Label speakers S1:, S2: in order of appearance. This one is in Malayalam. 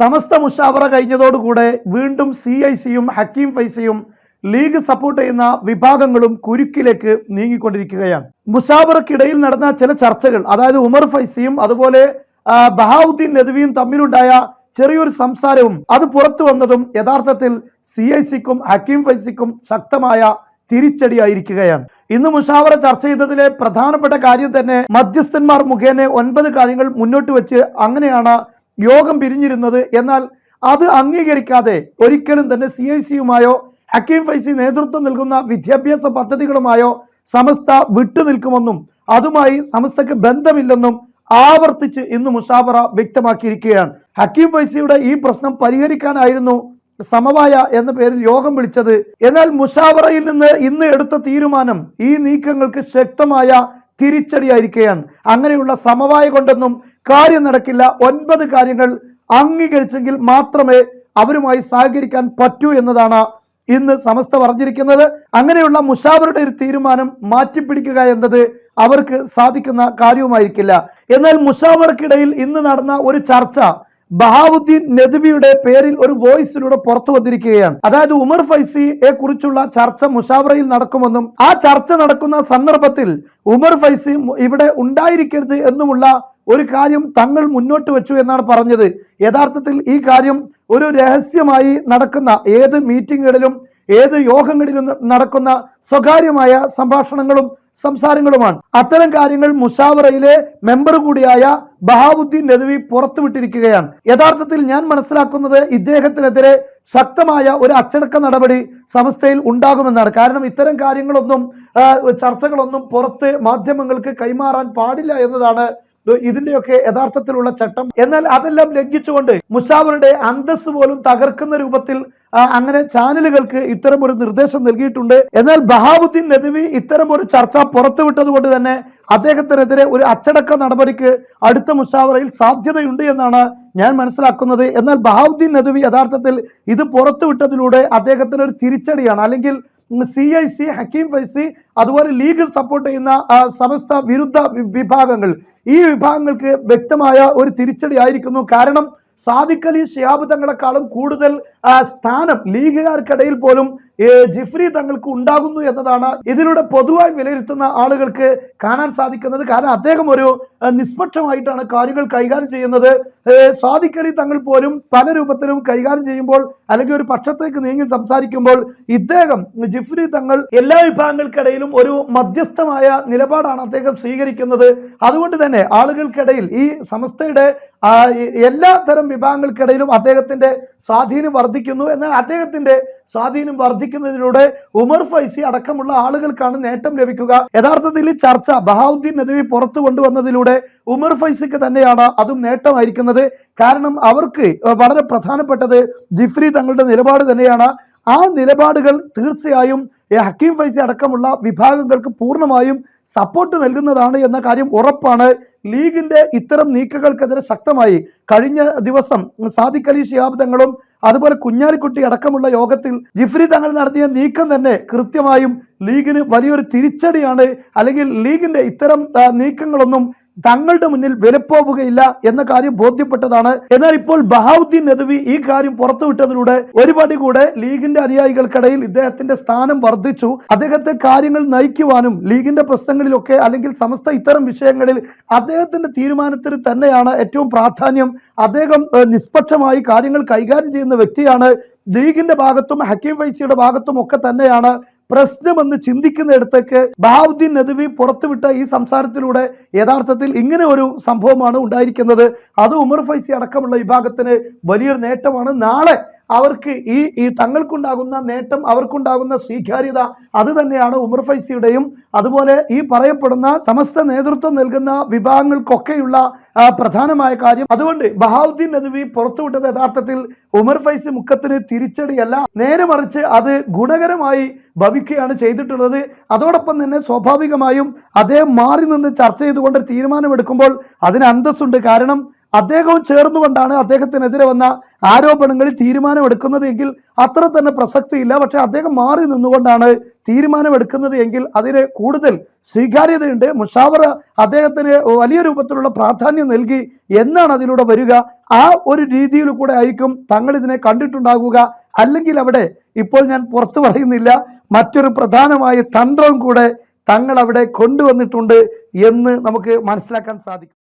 S1: സമസ്ത മുഷാവറ കഴിഞ്ഞതോടുകൂടെ വീണ്ടും സി ഐ സിയും ഹക്കീം ഫൈസയും ലീഗ് സപ്പോർട്ട് ചെയ്യുന്ന വിഭാഗങ്ങളും കുരുക്കിലേക്ക് നീങ്ങിക്കൊണ്ടിരിക്കുകയാണ്. മുഷാവറക്കിടയിൽ നടന്ന ചില ചർച്ചകൾ അതായത് ഉമർ ഫൈസിയും അതുപോലെ ബഹാവുദ്ദീൻ നദ്വിയും തമ്മിലുണ്ടായ ചെറിയൊരു സംസാരവും അത് പുറത്തു വന്നതും യഥാർത്ഥത്തിൽ സി ഐ സിക്കും ഹക്കീം ഫൈസിക്കും ശക്തമായ തിരിച്ചടിയായിരിക്കുകയാണ്. ഇന്ന് മുഷാവറ ചർച്ച ചെയ്തതിലെ പ്രധാനപ്പെട്ട കാര്യം തന്നെ മധ്യസ്ഥന്മാർ മുഖേന ഒൻപത് കാര്യങ്ങൾ മുന്നോട്ട് വെച്ച് അങ്ങനെയാണ് യോഗം പിരിഞ്ഞിരുന്നത് എന്നാൽ അത് അംഗീകരിക്കാതെ ഒരിക്കലും തന്നെ സി ഐ സിയുമായോ ഹക്കീം ഫൈസി നേതൃത്വം നൽകുന്ന വിദ്യാഭ്യാസ പദ്ധതികളുമായോ സമസ്ത വിട്ടുനിൽക്കുമെന്നും അതുമായി സമസ്തക്ക് ബന്ധമില്ലെന്നും ആവർത്തിച്ച് ഇന്ന് മുഷാവറ വ്യക്തമാക്കിയിരിക്കുകയാണ്. ഹക്കീം ഫൈസിയുടെ ഈ പ്രശ്നം പരിഹരിക്കാനായിരുന്നു സമവായ എന്ന പേരിൽ യോഗം വിളിച്ചത്. എന്നാൽ മുഷാവറയിൽ നിന്ന് ഇന്ന് എടുത്ത തീരുമാനം ഈ നീക്കങ്ങൾക്ക് ശക്തമായ തിരിച്ചടിയായിരിക്കുകയാണ്. അങ്ങനെയുള്ള സമവായ കൊണ്ടൊന്നും കാര്യം നടക്കില്ല. ഒൻപത് കാര്യങ്ങൾ അംഗീകരിച്ചെങ്കിൽ മാത്രമേ അവരുമായി സഹകരിക്കാൻ പറ്റൂ എന്നതാണ് ഇന്ന് സമസ്ത പറഞ്ഞിരിക്കുന്നത്. അങ്ങനെയുള്ള മുഷാവറുടെ ഒരു തീരുമാനം മാറ്റിപ്പിടിക്കുക എന്നത് അവർക്ക് സാധിക്കുന്ന കാര്യവുമായിരിക്കില്ല. എന്നാൽ മുഷാവർക്കിടയിൽ ഇന്ന് നടന്ന ഒരു ചർച്ച ബഹാവുദ്ദീൻ നദ്വിയുടെ പേരിൽ ഒരു വോയിസിലൂടെ പുറത്തു വന്നിരിക്കുകയാണ്. അതായത് ഉമർ ഫൈസിയെ കുറിച്ചുള്ള ചർച്ച മുഷാവറയിൽ നടക്കുമെന്നും ആ ചർച്ച നടക്കുന്ന സന്ദർഭത്തിൽ ഉമർ ഫൈസി ഇവിടെ ഉണ്ടായിരിക്കരുത് എന്നുമുള്ള ഒരു കാര്യം തങ്ങൾ മുന്നോട്ട് വെച്ചു എന്നാണ് പറഞ്ഞത്. യഥാർത്ഥത്തിൽ ഈ കാര്യം ഒരു രഹസ്യമായി നടക്കുന്ന ഏത് മീറ്റിങ്ങുകളിലും ഏത് യോഗങ്ങളിലും നടക്കുന്ന സ്വകാര്യമായ സംഭാഷണങ്ങളും സംസാരങ്ങളുമാണ്. അത്തരം കാര്യങ്ങൾ മുഷാവറയിലെ മെമ്പർ കൂടിയായ ബഹാവുദ്ദീൻ നദ്വി പുറത്തുവിട്ടിരിക്കുകയാണ്. യഥാർത്ഥത്തിൽ ഞാൻ മനസ്സിലാക്കുന്നത് ഇദ്ദേഹത്തിനെതിരെ ശക്തമായ ഒരു അച്ചടക്ക നടപടി സംസ്ഥയിൽ ഉണ്ടാകുമെന്നാണ്. കാരണം ഇത്തരം കാര്യങ്ങളൊന്നും ചർച്ചകളൊന്നും പുറത്ത് മാധ്യമങ്ങൾക്ക് കൈമാറാൻ പാടില്ല എന്നതാണ് ഇതിന്റെയൊക്കെ യഥാർത്ഥത്തിലുള്ള ചട്ടം. എന്നാൽ അതെല്ലാം ലംഘിച്ചുകൊണ്ട് മുഷാവറുടെ അന്തസ് പോലും തകർക്കുന്ന രൂപത്തിൽ അങ്ങനെ ചാനലുകൾക്ക് ഇത്തരം ഒരു നിർദ്ദേശം നൽകിയിട്ടുണ്ട്. എന്നാൽ ബഹാബുദ്ദീൻ നദവി ഇത്തരം ഒരു ചർച്ച പുറത്തുവിട്ടത് കൊണ്ട് തന്നെ അദ്ദേഹത്തിനെതിരെ ഒരു അച്ചടക്ക നടപടിക്ക് അടുത്ത മുഷാവറയിൽ സാധ്യതയുണ്ട് എന്നാണ് ഞാൻ മനസ്സിലാക്കുന്നത്. എന്നാൽ ബഹാബുദ്ദീൻ നദവി യഥാർത്ഥത്തിൽ ഇത് പുറത്തുവിട്ടതിലൂടെ അദ്ദേഹത്തിന് ഒരു തിരിച്ചടിയാണ്. അല്ലെങ്കിൽ C I C Hakeem Faizy അതുപോലെ ലീഗ് സപ്പോർട്ട് ചെയ്യുന്ന സമസ്ത വിരുദ്ധ വിഭാഗങ്ങൾ ഈ വിഭാഗങ്ങൾക്ക് വ്യക്തമായ ഒരു തിരിച്ചടി ആയിരിക്കുന്നു. കാരണം സാദിഖലി ഷിയാബ് തങ്ങളെക്കാളും കൂടുതൽ സ്ഥാനം ലീഗുകാർക്കിടയിൽ പോലും ജിഫ്രി തങ്ങൾക്ക് ഉണ്ടാകുന്നു എന്നതാണ് ഇതിലൂടെ പൊതുവായി വിലയിരുത്തുന്ന ആളുകൾക്ക് കാണാൻ സാധിക്കുന്നത്. കാരണം അദ്ദേഹം ഒരു നിഷ്പക്ഷമായിട്ടാണ് കാര്യങ്ങൾ കൈകാര്യം ചെയ്യുന്നത്. സാധിക്കലി തങ്ങൾ പോലും പല രൂപത്തിലും കൈകാര്യം ചെയ്യുമ്പോൾ അല്ലെങ്കിൽ ഒരു പക്ഷത്തേക്ക് നീങ്ങി സംസാരിക്കുമ്പോൾ ഇദ്ദേഹം ജിഫ്രി തങ്ങൾ എല്ലാ വിഭാഗങ്ങൾക്കിടയിലും ഒരു മധ്യസ്ഥമായ നിലപാടാണ് അദ്ദേഹം സ്വീകരിക്കുന്നത്. അതുകൊണ്ട് തന്നെ ആളുകൾക്കിടയിൽ ഈ സമസ്തയുടെ എല്ലാ തരം വിഭാഗങ്ങൾക്കിടയിലും അദ്ദേഹത്തിന്റെ സ്വാധീനം വർദ്ധിക്കുന്നു എന്നാൽ അദ്ദേഹത്തിന്റെ സ്വാധീനം വർദ്ധിക്കുന്നതിലൂടെ ഉമർ ഫൈസി അടക്കമുള്ള ആളുകൾക്കാണ് നേട്ടം ലഭിക്കുക. യഥാർത്ഥത്തിൽ ഈ ചർച്ച ബഹാവുദ്ദീൻ നദവി പുറത്തു കൊണ്ടുവന്നതിലൂടെ ഉമർ ഫൈസിക്ക് തന്നെയാണ് അതും നേട്ടമായിരിക്കുന്നത്. കാരണം അവർക്ക് വളരെ പ്രധാനപ്പെട്ടത് ജിഫ്രി തങ്ങളുടെ നിലപാട് തന്നെയാണ്. ആ നിലപാടുകൾ തീർച്ചയായും ഹക്കീം ഫൈസി അടക്കമുള്ള വിഭാഗങ്ങൾക്ക് പൂർണമായും സപ്പോർട്ട് നൽകുന്നതാണ് എന്ന കാര്യം ഉറപ്പാണ്. ലീഗിന്റെ ഇത്തരം നീക്കങ്ങൾക്കെതിരെ ശക്തമായി കഴിഞ്ഞ ദിവസം സാദിഖ് അലി ശിഹാബ് തങ്ങളും അതുപോലെ കുഞ്ഞാലിക്കുട്ടി അടക്കമുള്ള യോഗത്തിൽ ജിഫ്രി തങ്ങൾ നടത്തിയ നീക്കം തന്നെ കൃത്യമായും ലീഗിന് വലിയൊരു തിരിച്ചടിയാണ്. അല്ലെങ്കിൽ ലീഗിന്റെ ഇത്തരം നീക്കങ്ങളൊന്നും തങ്ങളുടെ മുന്നിൽ വിലപ്പോവുകയില്ല എന്ന കാര്യം ബോധ്യപ്പെട്ടതാണ്. എന്നാൽ ഇപ്പോൾ ബഹാവുദ്ദീൻ നദവി ഈ കാര്യം പുറത്തുവിട്ടതിലൂടെ ഒരുപടി കൂടെ ലീഗിന്റെ അനുയായികൾക്കിടയിൽ ഇദ്ദേഹത്തിന്റെ സ്ഥാനം വർദ്ധിച്ചു. അദ്ദേഹത്തെ കാര്യങ്ങൾ നയിക്കുവാനും ലീഗിന്റെ പ്രശ്നങ്ങളിലൊക്കെ അല്ലെങ്കിൽ സമസ്ത ഇത്തരം വിഷയങ്ങളിൽ അദ്ദേഹത്തിന്റെ തീരുമാനത്തിന് തന്നെയാണ് ഏറ്റവും പ്രാധാന്യം. അദ്ദേഹം നിഷ്പക്ഷമായി കാര്യങ്ങൾ കൈകാര്യം ചെയ്യുന്ന വ്യക്തിയാണ്. ലീഗിന്റെ ഭാഗത്തും ഹക്കീം ഫൈസിയുടെ ഭാഗത്തും ഒക്കെ തന്നെയാണ് പ്രശ്നമെന്ന് ചിന്തിക്കുന്നിടത്തേക്ക് ബഹാവുദ്ദീൻ നദവി പുറത്തുവിട്ട ഈ സംസാരത്തിലൂടെ യഥാർത്ഥത്തിൽ ഇങ്ങനെ ഒരു സംഭവമാണ് ഉണ്ടായിരിക്കുന്നത്. അത് ഉമർ ഫൈസി അടക്കമുള്ള വിഭാഗത്തിന് വലിയൊരു നേട്ടമാണ്. നാളെ അവർക്ക് ഈ ഈ തങ്ങൾക്കുണ്ടാകുന്ന നേട്ടം അവർക്കുണ്ടാകുന്ന സ്വീകാര്യത അത് തന്നെയാണ് ഉമർ ഫൈസിയുടെയും അതുപോലെ ഈ പറയപ്പെടുന്ന സമസ്ത നേതൃത്വം നൽകുന്ന വിഭാഗങ്ങൾക്കൊക്കെയുള്ള പ്രധാനമായ കാര്യം. അതുകൊണ്ട് ബഹാവുദ്ദീൻ നദ്വി പുറത്തുവിട്ടത് യഥാർത്ഥത്തിൽ ഉമർ ഫൈസ് മുഖത്തിന് തിരിച്ചടിയല്ല. നേരെ മറിച്ച് അത് ഗുണകരമായി ഭവിക്കുകയാണ് ചെയ്തിട്ടുള്ളത്. അതോടൊപ്പം തന്നെ സ്വാഭാവികമായും അദ്ദേഹം മാറി നിന്ന് ചർച്ച ചെയ്തുകൊണ്ട് തീരുമാനമെടുക്കുമ്പോൾ അതിന് അന്തസ്സുണ്ട്. കാരണം അദ്ദേഹവും ചേർന്നുകൊണ്ടാണ് അദ്ദേഹത്തിനെതിരെ വന്ന ആരോപണങ്ങളിൽ തീരുമാനമെടുക്കുന്നത് എങ്കിൽ അത്ര തന്നെ പ്രസക്തിയില്ല. പക്ഷേ അദ്ദേഹം മാറി നിന്നുകൊണ്ടാണ് തീരുമാനമെടുക്കുന്നത് എങ്കിൽ അതിന് കൂടുതൽ സ്വീകാര്യതയുണ്ട്. മുഷാവറ അദ്ദേഹത്തിന് വലിയ രൂപത്തിലുള്ള പ്രാധാന്യം നൽകി എന്നാണ് അതിലൂടെ വരിക. ആ ഒരു രീതിയിൽ കൂടെ ആയിരിക്കും തങ്ങൾ ഇതിനെ കണ്ടിട്ടുണ്ടാകുക. അല്ലെങ്കിൽ അവിടെ ഇപ്പോൾ ഞാൻ പുറത്തു പറയുന്നില്ല മറ്റൊരു പ്രധാനമായ തന്ത്രം കൂടെ തങ്ങൾ അവിടെ കൊണ്ടുവന്നിട്ടുണ്ട് എന്ന് നമുക്ക് മനസ്സിലാക്കാൻ സാധിക്കും.